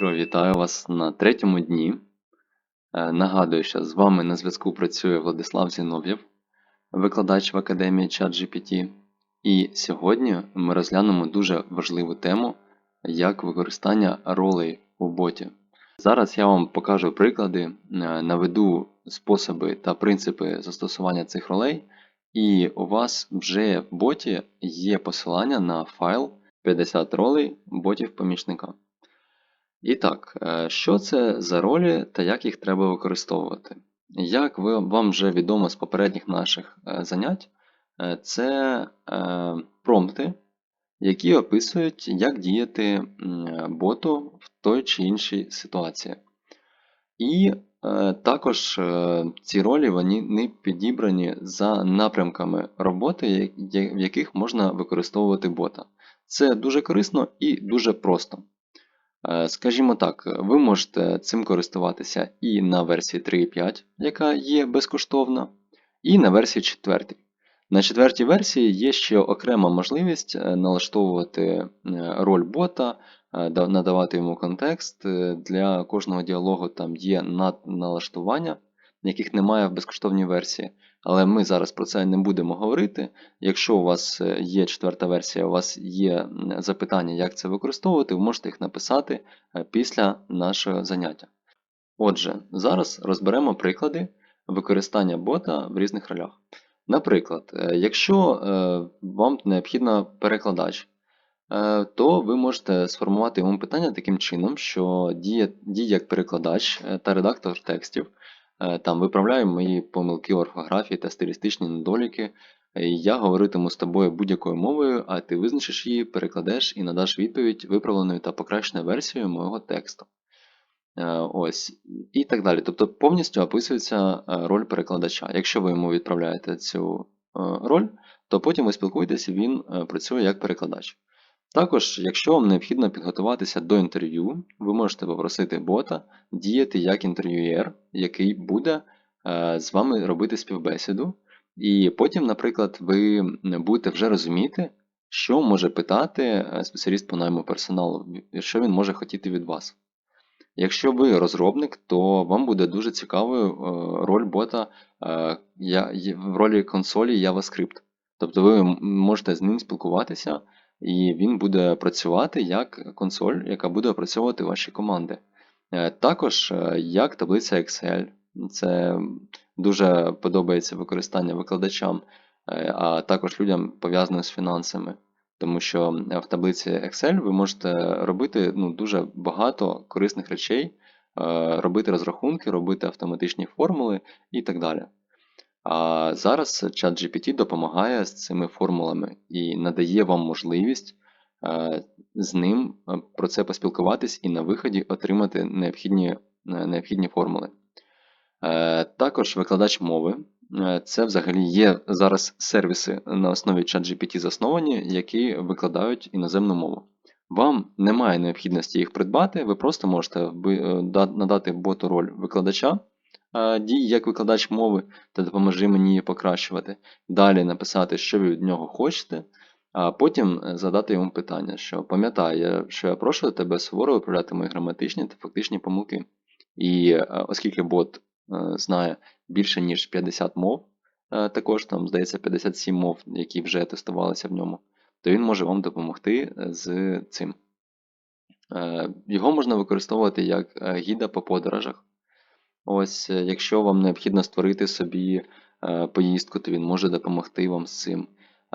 Щиро вітаю вас на третьому дні. Е, Нагадую, що з вами на зв'язку працює Владислав Зінов'єв, викладач в Академії ChatGPT. І сьогодні ми розглянемо дуже важливу тему, як використання ролей у боті. Зараз я вам покажу приклади, е, наведу способи та принципи застосування цих ролей, і у вас вже в боті є посилання на файл 50 ролей ботів помічника. І так, е, що це за ролі та як їх треба використовувати? Як ви, вам вже відомо з попередніх наших е, занять, е, це промпти, які описують, як діяти боту в той чи іншій ситуації. І також ці ролі вони не підібрані за напрямками роботи, в яких можна використовувати бота. Це дуже корисно і дуже просто. Е, скажімо так, ви можете цим користуватися і на версії 3.5, яка є безкоштовна, і на версії 4. На четвертій версії є ще окрема можливість е, налаштовувати е, роль бота, надавати йому контекст. Для кожного діалогу там є надналаштування, яких немає в безкоштовній версії. Але ми зараз про це не будемо говорити. Якщо у вас е, є четверта версія, у вас є запитання, як це використовувати, ви можете їх написати е, після нашого заняття. Отже, зараз розберемо приклади використання бота в різних ролях. Наприклад, е, якщо вам необхідно перекладач, то ви можете сформувати йому питання таким чином, що діє, як перекладач та редактор текстів. Е, там виправляю мої помилки орфографії та стилістичні недоліки. Я говоритиму з тобою будь-якою мовою, а ти визначиш її, перекладеш і надаш відповідь виправленою та покращеною версією мого тексту. Е, ось, І так далі. Тобто повністю описується е, роль перекладача. Якщо ви йому відправляєте цю роль, то потім ви спілкуєтесь він працює як перекладач. Також, якщо вам необхідно підготуватися до інтерв'ю, ви можете попросити бота діяти як інтерв'юєр, який буде е, з вами робити співбесіду. І потім, наприклад, ви будете вже розуміти, що може питати е, спеціаліст по найму персоналу, що він може хотіти від вас. Якщо ви розробник, то вам буде дуже цікавою е, роль бота в ролі консолі JavaScript. Тобто ви можете з ним спілкуватися і він буде працювати як консоль, яка буде опрацьовувати ваші команди. Е, також е, як таблиця Excel. Це дуже подобається використання викладачам, е, а також людям пов'язаним з фінансами. Тому що в таблиці Excel ви можете робити ну, дуже багато корисних речей, робити розрахунки, робити автоматичні формули і так далі. А зараз ChatGPT допомагає з цими формулами і надає вам можливість е, з ним е, про це поспілкуватись і на виході отримати необхідні е, необхідні формули. Також викладач мови. Це взагалі є зараз сервіси на основі ChatGPT засновані, які викладають іноземну мову. Вам немає необхідності їх придбати, ви просто можете надати боту роль викладача дій як викладач мови та допоможи мені її покращувати. Далі написати, що ви від нього хочете, а потім е, задати йому питання, що пам'ятай, що я прошу тебе суворо виправляти мої граматичні та фактичні помилки. І е, оскільки бот е, знає більше, ніж 50 мов, також там, здається, 57 мов, які вже тестувалися в ньому, то він може вам допомогти з цим. Його можна використовувати як гіда по подорожах. Ось, е, якщо вам необхідно створити собі е, поїздку, то він може допомогти вам з цим.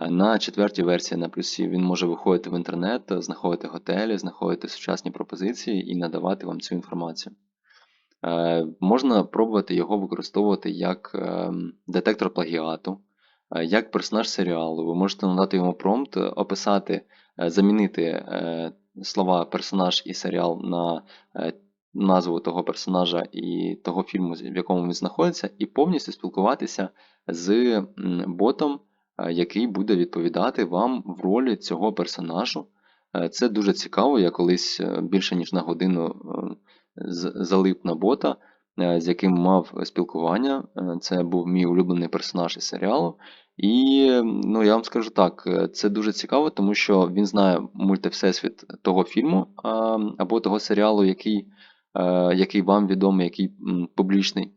На четвертій версії на плюсі він може виходити в інтернет, знаходити готелі, знаходити сучасні пропозиції і надавати вам цю інформацію. Е, можна пробувати його використовувати як детектор плагіату, як персонаж серіалу. Ви можете надати йому промпт, описати, замінити слова персонаж і серіал на назву того персонажа і того фільму, в якому він знаходиться, і повністю спілкуватися з ботом, е, який буде відповідати вам в ролі цього персонажу. Е, це дуже цікаво. Я колись е, більше ніж на годину залип на бота, з яким мав спілкування. Це був мій улюблений персонаж із серіалу. І ну, я вам скажу так, це дуже цікаво, тому що він знає мультивсесвіт того фільму або того серіалу, який, який вам відомий, який публічний.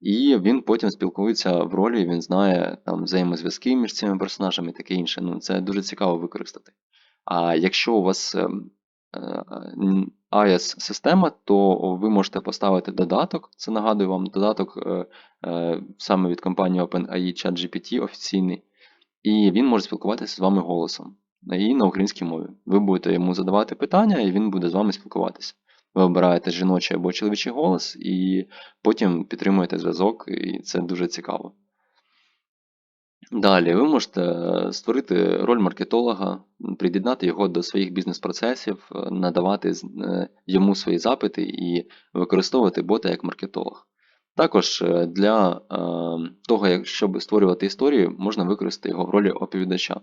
І він потім спілкується в ролі, він знає там взаємозв'язки між цими персонажами і таке інше. Ну, це дуже цікаво використати. А якщо у вас ем, е, то ви можете поставити додаток. Це нагадую вам додаток е, е, саме від компанії OpenAI ChatGPT офіційний, і він може спілкуватися з вами голосом і на українській мові. Ви будете йому задавати питання, і він буде з вами спілкуватися. Ви обираєте жіночий або чоловічий голос, і потім підтримуєте зв'язок, і це дуже цікаво. Далі, ви можете е, створити роль маркетолога, м, під'єднати його до своїх бізнес-процесів, е, надавати е, йому свої запити і використовувати бота як маркетолог. Також для того, щоб створювати історії, можна використати його в ролі оповідача.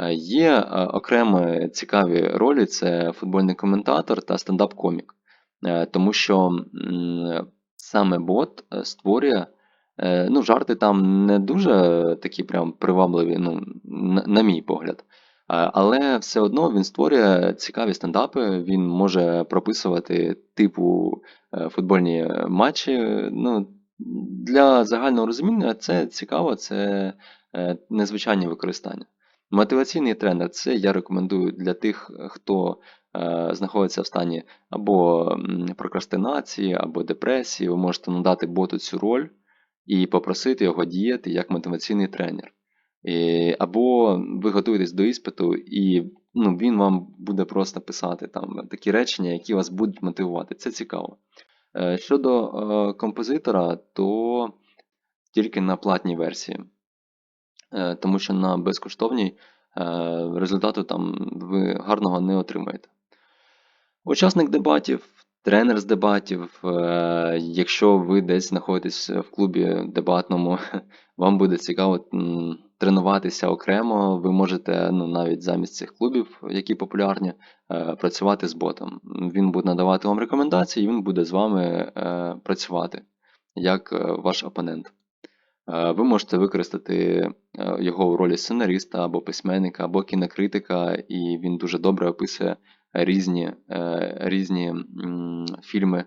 Е, Є е, окремі цікаві ролі: це футбольний коментатор та стендап-комік. Е, Тому що саме бот створює. Ну, жарти там не дуже такі прям привабливі, ну, на, на мій погляд. Але все одно він створює цікаві стендапи, він може прописувати типу футбольні матчі. Ну, для загального розуміння це цікаво, це незвичайні використання. Мотиваційний тренер це я рекомендую для тих, хто е, знаходиться в стані або прокрастинації, або депресії. Ви можете надати боту цю роль і попросити його діяти як мотиваційний тренер. І, або ви готуєтесь до іспиту, і ну, він вам буде просто писати там такі речення, які вас будуть мотивувати. Це цікаво. Е, Щодо е, композитора, то тільки на платній версії. Е, тому що на безкоштовній е, результату там ви гарного не отримаєте. Учасник дебатів, тренер з дебатів. е, Якщо ви десь знаходитесь в клубі дебатному, вам буде цікаво тренуватися окремо. Ви можете ну, навіть замість цих клубів, які популярні, працювати з ботом. Він буде надавати вам рекомендації, і він буде з вами працювати як ваш опонент. Е, Ви можете використати е, його у ролі сценариста або письменника, або кінокритика, і він дуже добре описує різні, е, різні фільми.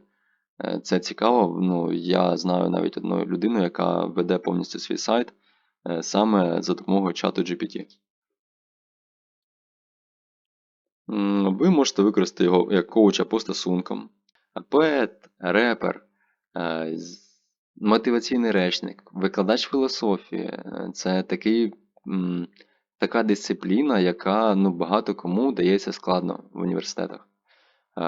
Це цікаво. Ну, я знаю навіть одну людину, яка веде повністю свій сайт саме за допомогою чату GPT. Ви можете використати його як коуча по стосункам, поет, репер, мотиваційний речник, викладач філософії. Е, Це такий, м, така дисципліна, яка ну, багато кому дається складно в університетах. Е,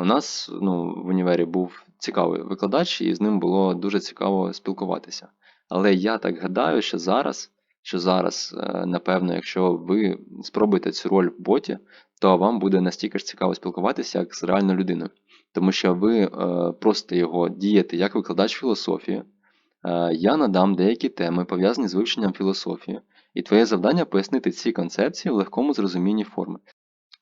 У нас ну, в універі був цікавий викладач, і з ним було дуже цікаво спілкуватися. Але я так гадаю, що зараз, що зараз, е, напевно, якщо ви спробуєте цю роль в боті, то вам буде настільки ж цікаво спілкуватися, як з реальною людиною. Тому що ви е, просите його діяти як викладач філософії. Е, Я надам деякі теми, пов'язані з вивченням філософії, і твоє завдання пояснити ці концепції в легкому зрозумінні форми.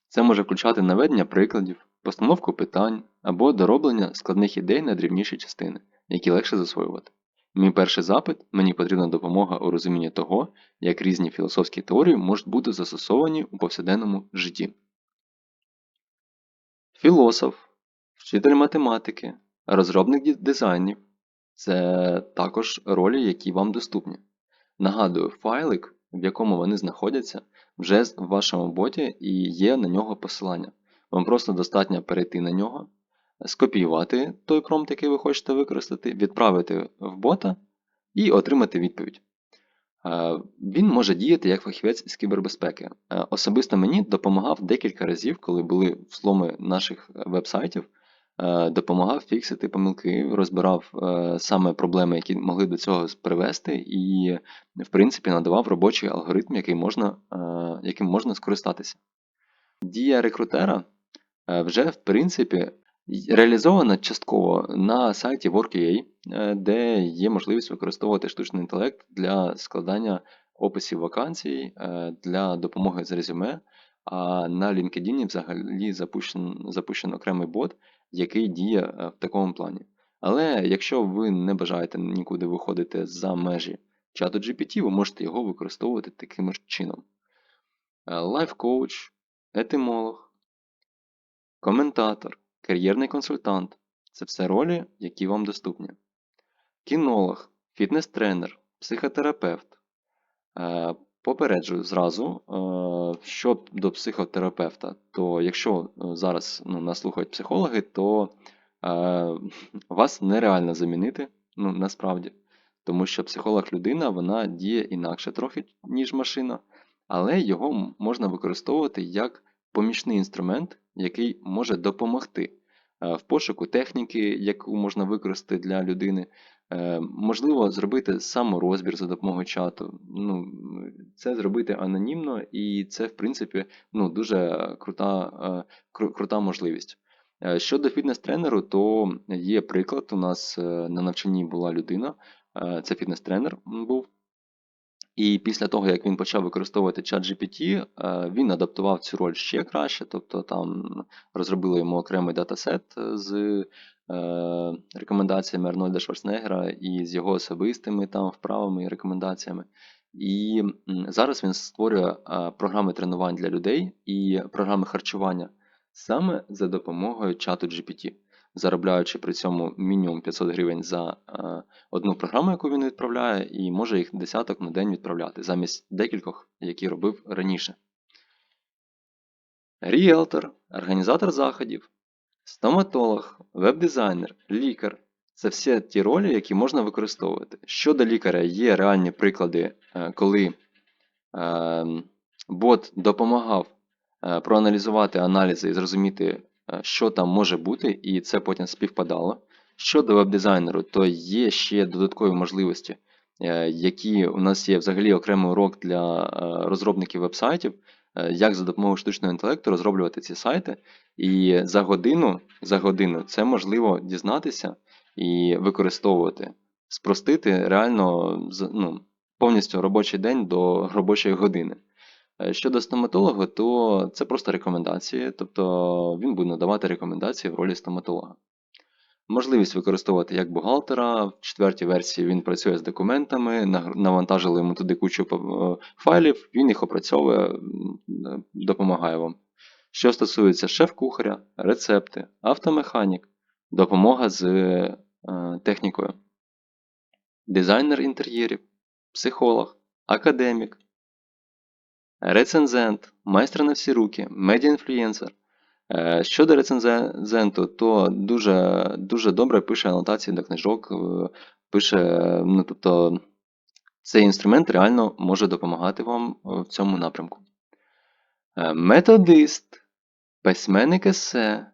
Це може включати наведення прикладів, постановку питань або дороблення складних ідей на дрібніші частини, які легше засвоювати. Мій перший запит мені потрібна допомога у розумінні того, як різні філософські теорії можуть бути застосовані у повсякденному житті. Філософ, вчитель математики, розробник дизайнів це також ролі, які вам доступні. Нагадую, файлик, в якому вони знаходяться, вже в вашому боті і є на нього посилання. Вам просто достатньо перейти на нього, скопіювати той промпт, який ви хочете використати, відправити в бота і отримати відповідь. Е, Він може діяти як фахівець з кібербезпеки. Е, Особисто мені допомагав декілька разів, коли були взломи наших веб-сайтів, допомагав фіксити помилки, розбирав е, саме проблеми, які могли до цього привести, і, в принципі, надавав робочий алгоритм, який можна, е, яким можна скористатися. Дія рекрутера е, вже, в принципі, реалізована частково на сайті Work.ua, е, де є можливість використовувати штучний інтелект для складання описів вакансій, е, для допомоги з резюме. А на LinkedIn взагалі запущен, запущен окремий бот, який діє е, в такому плані. Але якщо ви не бажаєте нікуди виходити за межі чату GPT, ви можете його використовувати таким ж чином. Лайф-коуч, етимолог, коментатор, кар'єрний консультант це все ролі, які вам доступні. Кінолог, фітнес-тренер, психотерапевт. Попереджую зразу, е, що до психотерапевта, то якщо е, зараз ну, нас слухають психологи, то е, вас нереально замінити, ну насправді. Тому що психолог людина, вона діє інакше трохи, ніж машина, але його можна використовувати як помічний інструмент, який може допомогти в пошуку техніки, яку можна використати для людини. Можливо, зробити саморозбір за допомогою чату. Ну, це зробити анонімно, і це, в принципі, ну, дуже крута, е, крута можливість. Е, Щодо фітнес-тренеру, то є приклад. У нас е, на навчанні була людина, це фітнес-тренер був. І після того, як він почав використовувати ChatGPT, е, він адаптував цю роль ще краще, тобто там розробили йому окремий датасет з рекомендаціями Арнольда Шварценеггера і з його особистими там вправами і рекомендаціями. І зараз він створює е, програми тренувань для людей і програми харчування саме за допомогою чату GPT, заробляючи при цьому мінімум 500 гривень за е, одну програму, яку він відправляє, і може їх десяток на день відправляти, замість декількох, які робив раніше. Ріелтор, організатор заходів, стоматолог, веб-дизайнер, лікар це все ті ролі, які можна використовувати. Щодо лікаря, є реальні приклади, е, коли е, бот допомагав е, проаналізувати аналізи і зрозуміти, е, що там може бути, і це потім співпадало. Щодо веб-дизайнеру, то є ще додаткові можливості, які у нас є взагалі окремий урок для розробників веб-сайтів, як за допомогою штучного інтелекту розроблювати ці сайти. І за годину, за годину це можливо дізнатися і використовувати, спростити реально ну, повністю робочий день до робочої години. Е, Щодо стоматолога, то це просто рекомендації, тобто він буде надавати рекомендації в ролі стоматолога. Можливість використовувати як бухгалтера. В четвертій версії він працює з документами, навантажили йому туди кучу е, файлів, він їх опрацьовує, е, допомагає вам. Що стосується шеф-кухаря, рецепти, автомеханік, допомога з технікою, дизайнер інтер'єрів, психолог, академік, рецензент, майстер на всі руки, медіаінфлюєнсер. Е, Щодо рецензенту, то дуже, дуже добре пише анотації до книжок, е, пише, е, ну тобто цей інструмент реально може допомагати вам е, в цьому напрямку. Е, Методист, письменник есе,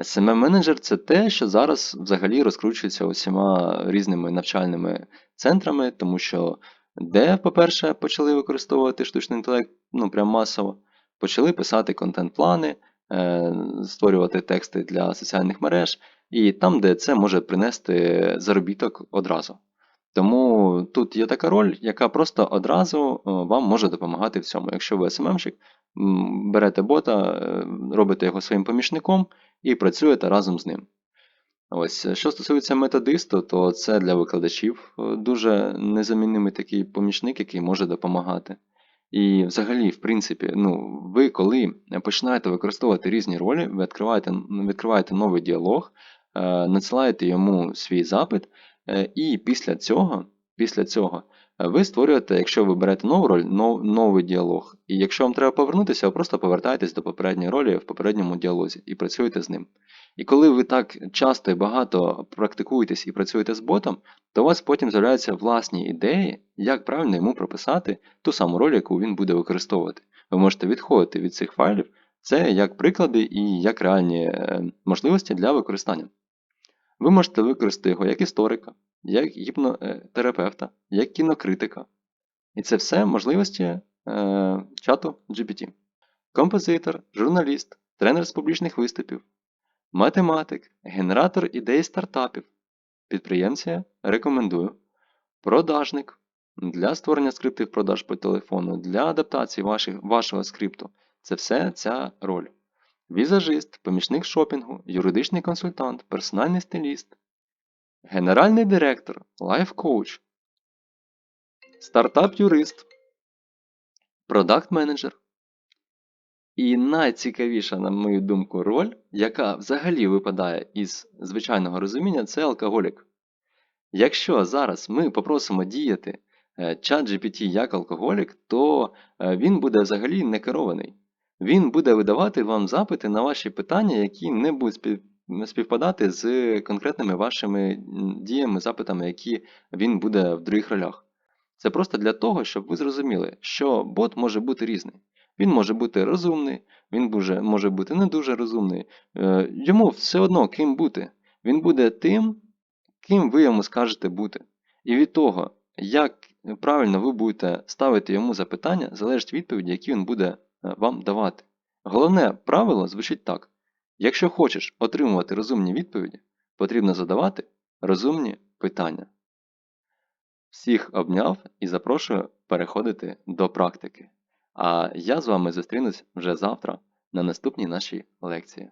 SMM-менеджер. SMM-менеджер це те, що зараз взагалі розкручується усіма різними навчальними центрами, тому що де, по-перше, почали використовувати штучний інтелект, ну прям масово, почали писати контент-плани, е, створювати тексти для соціальних мереж, і там, де це може принести заробіток одразу. Тому тут є така роль, яка просто одразу е, вам може допомагати в цьому. Якщо ви СММщик, берете бота, е, робите його своїм помічником і працюєте разом з ним. Ось, е, що стосується методисту, то це для викладачів е, дуже незамінний такий помічник, який може допомагати. І взагалі, в принципі, ну, ви коли починаєте використовувати різні ролі, ви відкриваєте, відкриваєте новий діалог, е, надсилаєте йому свій запит, і після цього, після цього ви створюєте, якщо ви берете нову роль, нов, новий діалог. І якщо вам треба повернутися, ви просто повертаєтесь до попередньої ролі в попередньому діалозі і працюєте з ним. І коли ви так часто і багато практикуєтесь і працюєте з ботом, то у вас потім з'являються власні ідеї, як правильно йому прописати ту саму роль, яку він буде використовувати. Ви можете відходити від цих файлів, це як приклади і як реальні е, можливості для використання. Ви можете використати його як історика, як гіпнотерапевта, як кінокритика. І це все можливості е, чату GPT. Композитор, журналіст, тренер з публічних виступів, математик, генератор ідей стартапів. Підприємця рекомендую. Продажник для створення скриптів продаж по телефону, для адаптації ваших, вашого скрипту. Це все ця роль. Візажист, помічник шопінгу, юридичний консультант, персональний стиліст, генеральний директор, лайф-коуч, стартап-юрист, продакт-менеджер. І найцікавіша, на мою думку, роль, яка взагалі випадає із звичайного розуміння, це алкоголік. Якщо зараз ми попросимо діяти е, чат GPT як алкоголік, то е, він буде взагалі не керований. Він буде видавати вам запити на ваші питання, які не будуть спів- співпадати з конкретними вашими діями, запитами, які він буде в других ролях. Це просто для того, щоб ви зрозуміли, що бот може бути різний. Він може бути розумний, він може бути не дуже розумний. Е, Йому все одно ким бути. Він буде тим, ким ви йому скажете бути. І від того, як правильно ви будете ставити йому запитання, залежить відповіді, які він буде вам давати. Головне правило звучить так: якщо хочеш отримувати розумні відповіді, потрібно задавати розумні питання. Всіх обняв і запрошую переходити до практики. А я з вами зустрінусь вже завтра на наступній нашій лекції.